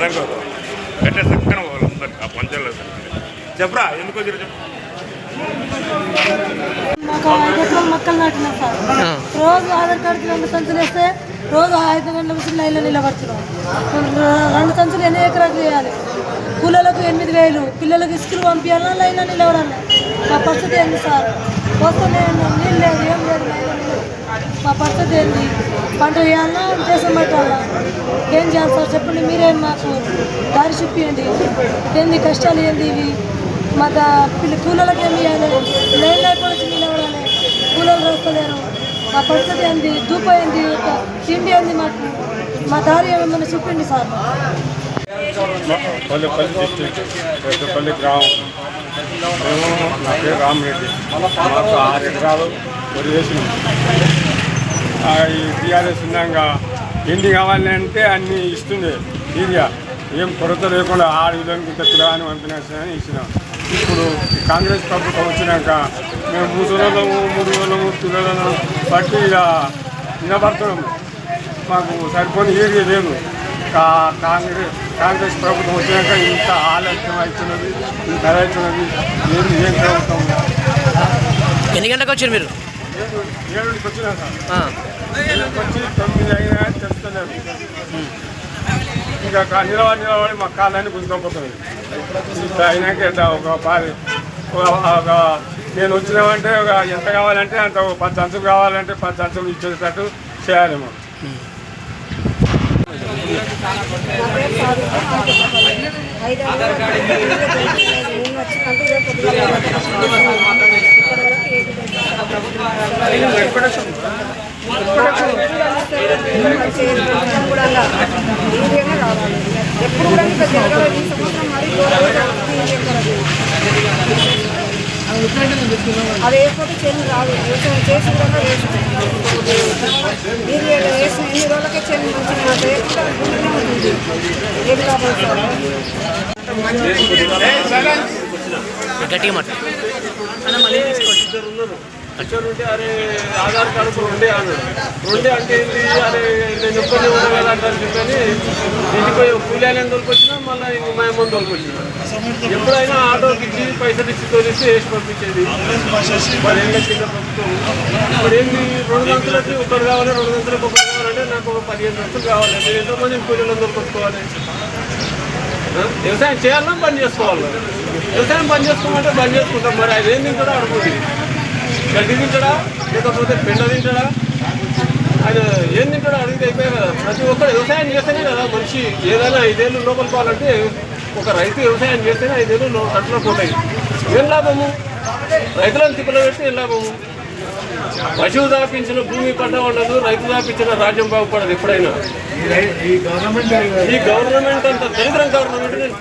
చక్కన పోవాలి ఆ పంచాలు చెప్పరా ఎందుకు వచ్చారు చెప్పు. మాకు ఐదు ఎకరాలు మొక్కలు నాటినాం సార్. రోజు ఆధార్ కార్డుకి రెండు సంచులు వేస్తే రోజు ఐదు గంటల నుంచి లైన్లో నిలబడుతున్నాం. రెండు సంచులు ఎన్ని ఎకరాలు చేయాలి కూలీలకు ఎనిమిది వేలు పిల్లలకు స్కూల్ పంపించాలా లైన్లో నిలబడాలి? మా పరిస్థితి ఏంది సార్? వస్తూనే నీళ్ళు లేదు ఏం లేదు. మా పరిస్థితి ఏంది? పంట వేయాలన్నా దేశం పెట్టాలా? ఏం చేయాలి సార్? చెప్పండి మీరేం మాకు దారి చూపించండి ఏంది కష్టాలు ఏంది ఇవి? మా దా పిల్ల కూలలకు ఏమి ఇవ్వాలి లైన్ లేకుండా వచ్చి నిలబడాలి కూలలు రాస్తలేరు. మా పరిస్థితి ఏంది? ధూప ఏంది? తిండి ఏంది మాకు? మా దారి ఏమన్నా చూపిండి సార్. పల్లెపల్లి డిస్ట్రిక్ట్ పెద్దపల్లి గ్రామం. మేము నా పేరు రామరెడ్డి. మాకు ఆరు ఎకరాలు వరి వేసినాం ఈ టీఆర్ఎస్ ఉన్నాక ఎన్ని కావాలి అంటే అన్ని ఇస్తుంది ఏరియా ఏం కొరత లేకుండా ఆరు విధంగా ఇంత కిరాని ఇచ్చినాం. ఇప్పుడు కాంగ్రెస్ ప్రభుత్వం వచ్చినాక మేము ముసలోళ్ళము మూడు వేలము పిల్లలను బట్టి ఇక నిలబడుతున్నాము మాకు సరిపోని ఏరియా లేదు. కాంగ్రెస్ కాంగ్రెస్ ప్రభుత్వం వచ్చినాక ఇంత ఆలస్యం అవుతున్నది ఇంత అవుతున్నది ఏం ఏం ప్రభుత్వం. ఎన్ని గంటలకు వచ్చారు మీరు? ఏడుకి వచ్చినా సార్ వచ్చి తొమ్మిది అయినా చెప్తున్నారు ఇంకా కా- నిలబడి నిలబడి మా కాళ్ళని గుంజుకోపోతుంది ఇంత అయినాక ఒక పారి ఒక- నేను వచ్చినామంటే ఒక ఎంత కావాలంటే అంత ఒక పది అంచులు కావాలంటే పది అంచులు ఇచ్చేటట్టు చేయాలి మనం ఎప్పుడు కూడా ఇంకా జరగలేదు ఈ సంవత్సరం మరీ అది వేయకపోతే చేను రాదు వ్యవసాయం చేసి కూడా వేసిన మీరు వేసిన ఎన్ని రోజులకే చేను మంచిగా మాట వేయకుండా ఉంటుంది ఏది కావాలి? సార్ గట్టిగా మాట ఇద్దరు ఉంటే అరే ఆధార్ కార్డు కూడా ఉండే అన్నాడు. ఉండే అంటే ఏంటి అరే నేను ఉన్నా కదా అంటారు చెప్పని. తోలుకొచ్చినా మళ్ళీ ఇంక మా అమ్మని తోలుకొచ్చిన ఎప్పుడైనా ఆటోకి ఇచ్చి పైసలు ఇచ్చి తోలిస్తే వేసి పంపించేది. మరి ఏం కింద ప్రభుత్వం? ఇప్పుడు ఏంటి రెండు గంటలకి ఒకరు కావాలి రెండు గంటలకు ఒకరు కావాలంటే నాకు ఒక పదిహేను గంటలు కావాలి. నేను కూలీలను తోలుకొచ్చుకోవాలి? వ్యవసాయం చేయాలన్నా బంద్ చేసుకోవాలి. వ్యవసాయం బంద్ చేసుకోమంటే బంద్ చేసుకుంటాం. మరి అది ఏం తింటాడా? అడుగుతుంది గడ్డి తింటాడా? లేకపోతే పెండ తింటాడా? ఆయన ఏం తింటాడో అడిగితే అయిపోయాయి కదా. ప్రతి ఒక్కరు వ్యవసాయం చేస్తేనే కదా మనిషి. ఏదైనా ఐదేళ్ళు లోపల పోవాలంటే ఒక రైతు వ్యవసాయం చేస్తేనే ఐదేళ్ళు లో- కట్టులో పోతాయి. ఏం లాభము? రైతులను తిప్పలు పెడితే ఏం లాభము? పశువు దాపించిన భూమి పంట ఉండదు రైతు దాపించిన రాజ్యం బాగుపడదు ఎప్పుడైనా. ఈ గవర్నమెంట్ అంత దరిద్రం గవర్నమెంట్ నేను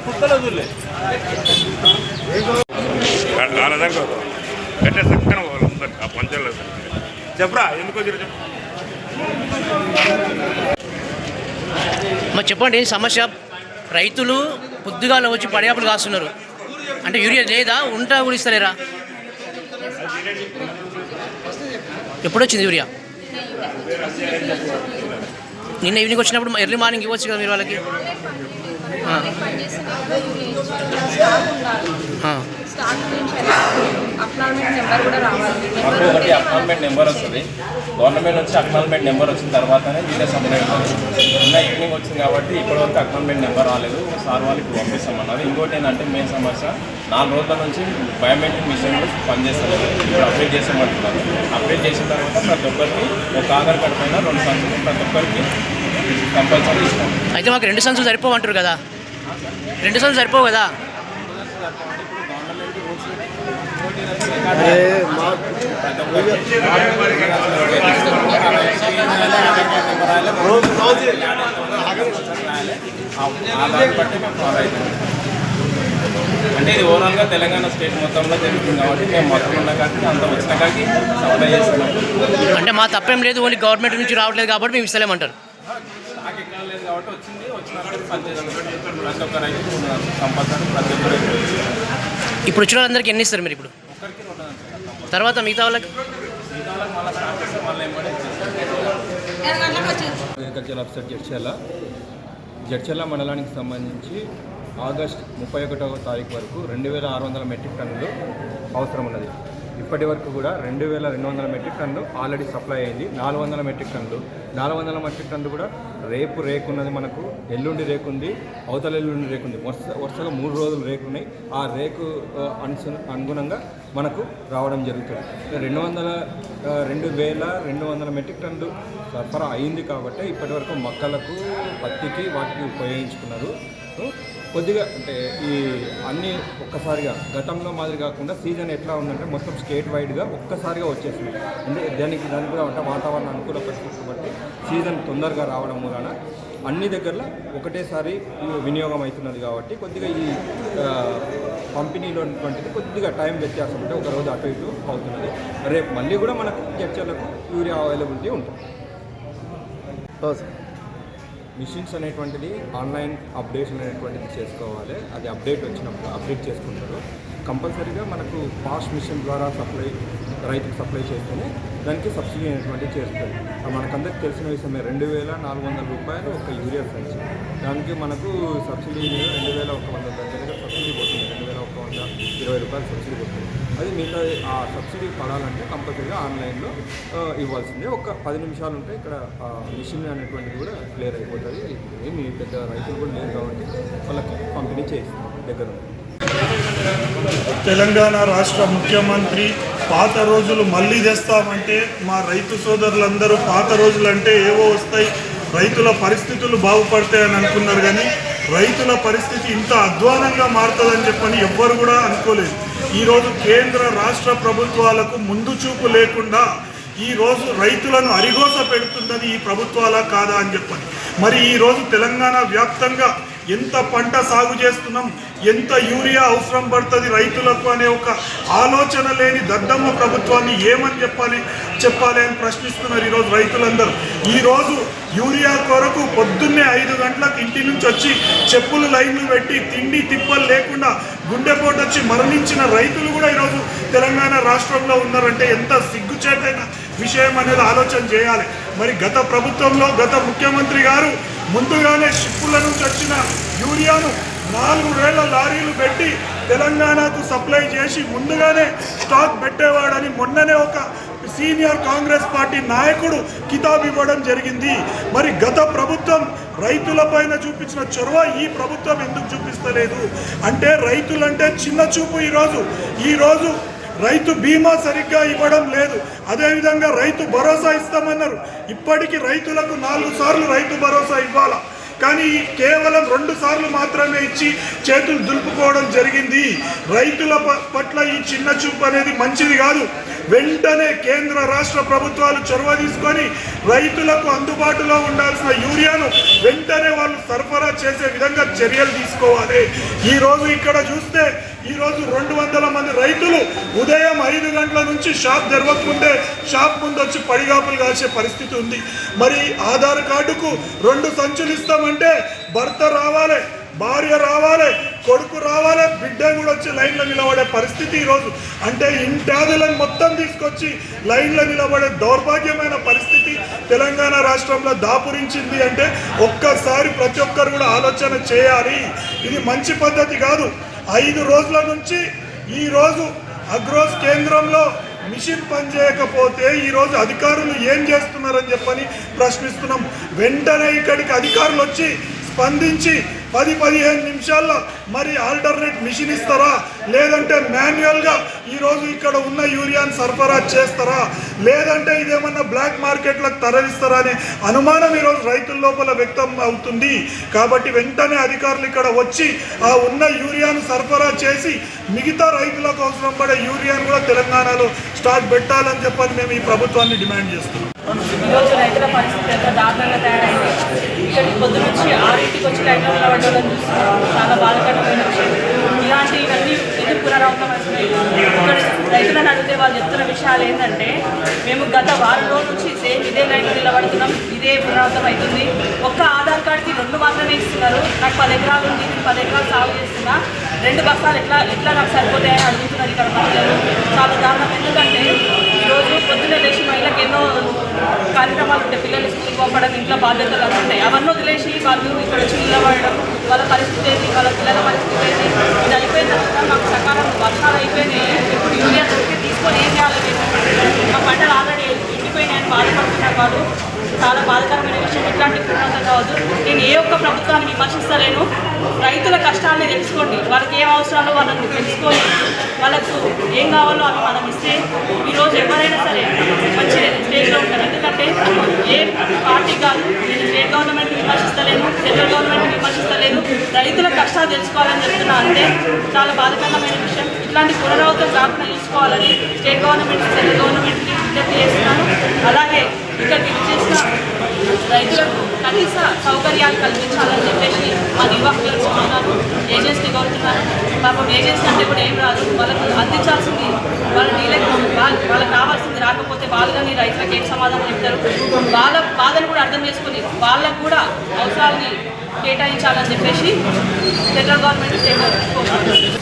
పంచాలు చెప్పరా ఎందుకు మరి చెప్పండి సమస్య? రైతులు పొద్దుగాల వచ్చి పడియాపులు కాస్తున్నారు. అంటే యూరియా లేదా ఉంటా కూడా ఇస్తలేరా? ఎప్పుడు వచ్చింది యూరియా? నిన్న ఈవినింగ్ వచ్చినప్పుడు ఎర్లీ మార్నింగ్ ఇవ్వచ్చు కదా మీరు వాళ్ళకి? ఆ. గురించి నెంబర్ కూడా రావాలి మాకు ఒకటి అక్నాల్మెంట్ నెంబర్ వస్తుంది. గవర్నమెంట్ వచ్చి అక్నాల్మెంట్ నెంబర్ వచ్చిన తర్వాతనే వీరే సప్లై నిన్న ఈవినింగ్ వచ్చింది కాబట్టి ఇప్పటివరకు అక్నాల్మెంట్ నెంబర్ రాలేదు. సార్ వాళ్ళకి పంపిస్తామన్నారు ఇంకోటి ఏంటంటే మెయిన్ సమస్య నాలుగు రోజుల నుంచి బయోమెట్రిక్ మిషన్లు పనిచేస్తలేదు ఇప్పుడు అప్డేట్ చేసామంటున్నారు అప్డేట్ చేసిన తర్వాత ప్రతి ఒక్కరికి ఒక ఆధార్ కార్డు పైన రెండు సంచులు ప్రతి ఒక్కరికి కంపల్సరీ ఇస్తాం. అయితే మాకు రెండు సంచులు సరిపోవంటారు కదా? రెండు సంచులు సరిపోవు కదా? ఆధార్ బట్టి మేము ఫాలో అవుతాం అంటే ఇది ఓవరాల్గా తెలంగాణ స్టేట్ మొత్తంలో జరుగుతుంది కాబట్టి మేము మొత్తం ఉన్న కానీ అంత వచ్చిన కానీ సప్లై చేస్తున్నాం. అంటే మా తప్పేం లేదు ఓన్లీ గవర్నమెంట్ నుంచి రావట్లేదు కాబట్టి మేము ఇస్తలేమంటారు. నాకు ఎక్కడ లేదు కాబట్టి వచ్చింది వచ్చినప్పుడు పనిచేస్తాం ప్రతి ఒక్క రైతు కంపల్సరీ ప్రతి ఒక్క రైతు. ఇప్పుడు వచ్చిన వాళ్ళందరికీ ఎన్ని ఇస్తారు మీరు ఇప్పుడు? తర్వాత మిగతా వాళ్ళకి? అగ్రికల్చర్ ఆఫీసర్ జడ్చాల జడ్చర్ల మండలానికి సంబంధించి ఆగస్ట్ ముప్పై ఒకటవ తారీఖు వరకు రెండు వేల ఆరు వందల మెట్రిక్ టన్నులు అవసరం ఉన్నది. ఇప్పటి వరకు కూడా రెండు వేల రెండు వందల మెట్రిక్ టన్నులు ఆల్రెడీ సప్లై అయింది. నాలుగు వందల మెట్రిక్ టన్నులు. నాలుగు వందల మెట్రిక్ టన్నులు కూడా రేపు రేకు ఉన్నది మనకు. ఎల్లుండి రేకు ఉంది అవతల ఎల్లుండి రేకు ఉంది. వరుస వరుసగా మూడు రోజులు రేకు ఉన్నాయి. ఆ రేకు అనుసు అనుగుణంగా మనకు రావడం జరుగుతుంది. రెండు వందల రెండు వేల రెండు వందల మెట్రిక్ టన్నులు సరఫరా అయింది కాబట్టి ఇప్పటివరకు మొక్కలకు పత్తికి వాటికి ఉపయోగించుకున్నారు. కొద్దిగా అంటే ఈ అన్ని ఒక్కసారిగా గతంలో మాదిరి కాకుండా సీజన్ ఎట్లా ఉందంటే మొత్తం స్టేట్ వైడ్గా ఒక్కసారిగా వచ్చేసింది. అంటే దానికి దానికి కూడా అంటే వాతావరణ అనుకూల పరిస్థితులు బట్టి సీజన్ తొందరగా రావడం మూలన అన్ని దగ్గరలో ఒకటేసారి వినియోగం అవుతున్నది కాబట్టి కొద్దిగా ఈ పంపిణీలో ఉన్నటువంటిది కొద్దిగా టైం వ్యత్యాసం అంటే ఒక రోజు అటు ఇటు అవుతున్నది. రేపు మళ్ళీ కూడా మనకు చర్చలకు యూరియా అవైలబిలిటీ ఉంటుంది. మిషన్స్ అనేటువంటిది ఆన్లైన్ అప్డేషన్ అనేటువంటిది చేసుకోవాలి. అది అప్డేట్ వచ్చినప్పుడు అప్డేట్ చేసుకుంటారు. కంపల్సరీగా మనకు పాస్ మిషన్ ద్వారా సప్లై రైతుకు సప్లై చేస్తేనే దానికి సబ్సిడీ అనేటువంటిది చేస్తుంది మనకందరికి తెలిసిన విషయమే రెండు వేల నాలుగు వందల రూపాయలు ఒక యూరియా సంచి దానికి మనకు సబ్సిడీ రెండు వేల ఒక వంద దగ్గర సబ్సిడీ పోతుంది. రెండు వేల ఒక వంద ఇరవై రూపాయలు సబ్సిడీ పోతుంది. అది మిగతా ఆ సబ్సిడీ పడాలంటే కంపల్సరీగా ఆన్లైన్లో ఇవ్వాల్సిందే. ఒక పది నిమిషాలు ఉంటే ఇక్కడ మిషన్ అనేటువంటిది కూడా క్లియర్ అయిపోతుంది. ఏమి పెద్ద రైతులు కూడా లేరు కాబట్టి వాళ్ళకి పంపిణీ చేస్తాం దగ్గర తెలంగాణ రాష్ట్ర ముఖ్యమంత్రి పాత రోజులు మళ్ళీ తెస్తామంటే మా రైతు సోదరులందరూ పాత రోజులు అంటే ఏవో వస్తాయి. రైతుల పరిస్థితులు బాగుపడతాయని అనుకున్నారు కానీ రైతుల పరిస్థితి ఇంత అధ్వానంగా మారుతుందని చెప్పని ఎవ్వరు కూడా అనుకోలేదు. ఈరోజు కేంద్ర రాష్ట్ర ప్రభుత్వాలకు ముందు చూపు లేకుండా ఈ రోజు రైతులను అరిగోస పెడుతున్నది ఈ ప్రభుత్వాల కాదా అని చెప్పని. మరి ఈరోజు తెలంగాణ వ్యాప్తంగా ఎంత పంట సాగు చేస్తున్నాం ఎంత యూరియా అవసరం పడుతుంది రైతులకు అనే ఒక ఆలోచన లేని దద్దమ్మ ప్రభుత్వాన్ని ఏమని చెప్పాలి చెప్పాలి అని ప్రశ్నిస్తున్నారు ఈరోజు రైతులందరూ. ఈరోజు యూరియా కొరకు పొద్దున్నే ఐదు గంటలకు ఇంటి నుంచి వచ్చి చెప్పులు లైన్లు పెట్టి తిండి తిప్పలు లేకుండా గుండెపోటు వచ్చి మరణించిన రైతులు కూడా ఈరోజు తెలంగాణ రాష్ట్రంలో ఉన్నారంటే ఎంత సిగ్గుచేటైన విషయం అనేది ఆలోచన చేయాలి. మరి గత ప్రభుత్వంలో గత ముఖ్యమంత్రి గారు ముందుగానే షిప్పుల నుంచి వచ్చిన యూరియాను నాలుగు వేల లారీలు పెట్టి తెలంగాణకు సప్లై చేసి ముందుగానే స్టాక్ పెట్టేవాడని మొన్ననే ఒక సీనియర్ కాంగ్రెస్ పార్టీ నాయకుడు కితాబ్ ఇవ్వడం జరిగింది. మరి గత ప్రభుత్వం రైతుల పైన చూపించిన చొరవ ఈ ప్రభుత్వం ఎందుకు చూపిస్తలేదు? అంటే రైతులంటే చిన్న చూపు ఈరోజు. ఈరోజు రైతు బీమా సరిగ్గా ఇవ్వడం లేదు. అదేవిధంగా రైతు భరోసా ఇస్తామన్నారు. ఇప్పటికీ రైతులకు నాలుగు సార్లు రైతు భరోసా ఇవ్వాలా? కానీ కేవలం రెండు సార్లు మాత్రమే ఇచ్చి చేతులు దులుపుకోవడం జరిగింది. రైతుల ప- పట్ల ఈ చిన్న చూపు అనేది మంచిది కాదు. వెంటనే కేంద్ర రాష్ట్ర ప్రభుత్వాలు చొరవ తీసుకొని రైతులకు అందుబాటులో ఉండాల్సిన యూరియాను వెంటనే వాళ్ళు సరఫరా చేసే విధంగా చర్యలు తీసుకోవాలి. ఈరోజు ఇక్కడ చూస్తే ఈరోజు రెండు వందల మంది రైతులు ఉదయం ఐదు గంటల నుంచి షాప్ తెరవకముందే షాప్ ముందు వచ్చి పడిగాపులు కాసే పరిస్థితి ఉంది. మరి ఆధార్ కార్డుకు రెండు సంచులు ఇస్తామంటే భర్త రావాలి భార్య రావాలి కొడుకు రావాలి బిడ్డ కూడా వచ్చి లైన్లో నిలబడే పరిస్థితి ఈరోజు. అంటే ఇంటాదులను మొత్తం తీసుకొచ్చి లైన్లో నిలబడే దౌర్భాగ్యమైన పరిస్థితి తెలంగాణ రాష్ట్రంలో దాపురించింది అంటే ఒక్కసారి ప్రతి ఒక్కరు కూడా ఆలోచన చేయాలి. ఇది మంచి పద్ధతి కాదు. ఐదు రోజుల నుంచి ఈరోజు రోజు అగ్రోస్ కేంద్రంలో మిషన్ పనిచేయకపోతే ఈరోజు అధికారులు ఏం చేస్తున్నారని చెప్పని ప్రశ్నిస్తున్నాం. వెంటనే ఇక్కడికి అధికారులు వచ్చి స్పందించి పది పదిహేను నిమిషాల్లో మరి ఆల్టర్నేట్ మిషన్ ఇస్తారా? లేదంటే మాన్యువల్గా ఈరోజు ఇక్కడ ఉన్న యూరియాని సరఫరా చేస్తారా? లేదంటే ఇదేమన్నా బ్లాక్ మార్కెట్లకు తరలిస్తారా అనే అనుమానం ఈరోజు రైతుల లోపల వ్యక్తం అవుతుంది. కాబట్టి వెంటనే అధికారులు ఇక్కడ వచ్చి ఆ ఉన్న యూరియాను సరఫరా చేసి మిగతా రైతులకు అవసరం పడే యూరియాను కూడా తెలంగాణలో స్టాక్ పెట్టాలని చెప్పని మేము ఈ ప్రభుత్వాన్ని డిమాండ్ చేస్తున్నాం. ఈరోజు రైతుల పరిస్థితి ఎంత దారుణంగా తయారైంది? వచ్చి నుంచి ఆరింటికి వచ్చి లైన్లో నిలబడ్డం చూస్తున్నాం చాలా బాధకరమైన విషయం. ఇలాంటి ఇవన్నీ ఎందుకు పునరావృతం అవుతున్నాయి. ఇక్కడ రైతులను అడిగితే వాళ్ళు చెప్తున్న విషయాలు ఏంటంటే మేము గత వారం రోజుల నుంచి సేమ్ ఇదే లైన్లో నిలబడుతున్నాం ఇదే పునరావృతం అవుతుంది. ఒక్క ఆధార్ కార్డ్కి రెండు మాత్రమే ఇస్తున్నారు. నాకు పది ఎకరాలు ఉంది నేను పది ఎకరాలు సాగు చేస్తున్నా. రెండు బస్తాలు ఎట్లా ఎట్లా నాకు సరిపోతాయని అడుగుతున్నారు ఇక్కడ మహిళలు. చాలా దారుణం. ఎందుకంటే ఈరోజు పొద్దున్నే లేచి ఎన్నో కార్యక్రమాలు ఉంటాయి పిల్లలు స్కూల్కి పంపడం ఇంట్లో బాధ్యతలు అన్నీ ఉంటాయి. అవన్నీ వదిలేసి వాళ్ళు ఇక్కడ వచ్చి నిలబడడం వాళ్ళ పరిస్థితి ఏంటి వాళ్ళ పిల్లల పరిస్థితి ఏంటి ఇది అయిపోయిన తర్వాత మాకు సకాలం వర్షాలు అయిపోయినాయి. ఇప్పుడు యూరియా దొరికి తీసుకొని ఏం చేయాలి మా పంటలు ఆల్రెడీ ఎండిపోయినాయని బాధపడుతున్నారు వాళ్ళు. చాలా బాధకరమైన విషయం. ఇట్లాంటి పూర్ణత కావద్దు. నేను ఏ ఒక్క ప్రభుత్వాన్ని విమర్శిస్తలేను. రైతుల కష్టాన్ని తెలుసుకోండి. వాళ్ళకి ఏం అవసరాలో వాళ్ళని తెలుసుకొని వాళ్ళకు ఏం కావాలో అవి మనం ఇస్తే ఈరోజు ఎవరైనా సరే మంచి స్టేజ్లో ఉంటారు ఎందుకంటే ఏ పార్టీ కాదు. నేను స్టేట్ గవర్నమెంట్ విమర్శిస్తలేను సెంట్రల్ గవర్నమెంట్ విమర్శిస్తలేను. రైతుల కష్టాలు తెలుసుకోవాలని చెప్తున్నా అంటే చాలా బాధకరమైన విషయం. ఇట్లాంటి పునరావృతం కాకుండా చూసుకోవాలని స్టేట్ గవర్నమెంట్ సెంట్రల్ గవర్నమెంట్ని విజ్ఞప్తి చేస్తున్నాను. అలాగే ఇక్కడికి చేసిన రైతులకు కనీస సౌకర్యాలు కల్పించాలని చెప్పేసి మా నిర్వాహకులు కోరుతున్నారు ఏజెన్సీ కోరుతున్నారు. పాపం ఏజెన్సీ అంటే కూడా ఏం రాదు. వాళ్ళకు అందించాల్సింది వాళ్ళ నీళ్ళకి వాళ్ళకి కావాల్సింది రాకపోతే వాళ్ళు కానీ రైతులకు ఏం సమాధానం చెప్తారు? వాళ్ళ బాధను కూడా అర్థం చేసుకుని వాళ్ళకు కూడా అవసరాలని కేటాయించాలని చెప్పేసి సెంట్రల్ గవర్నమెంట్ స్టేట్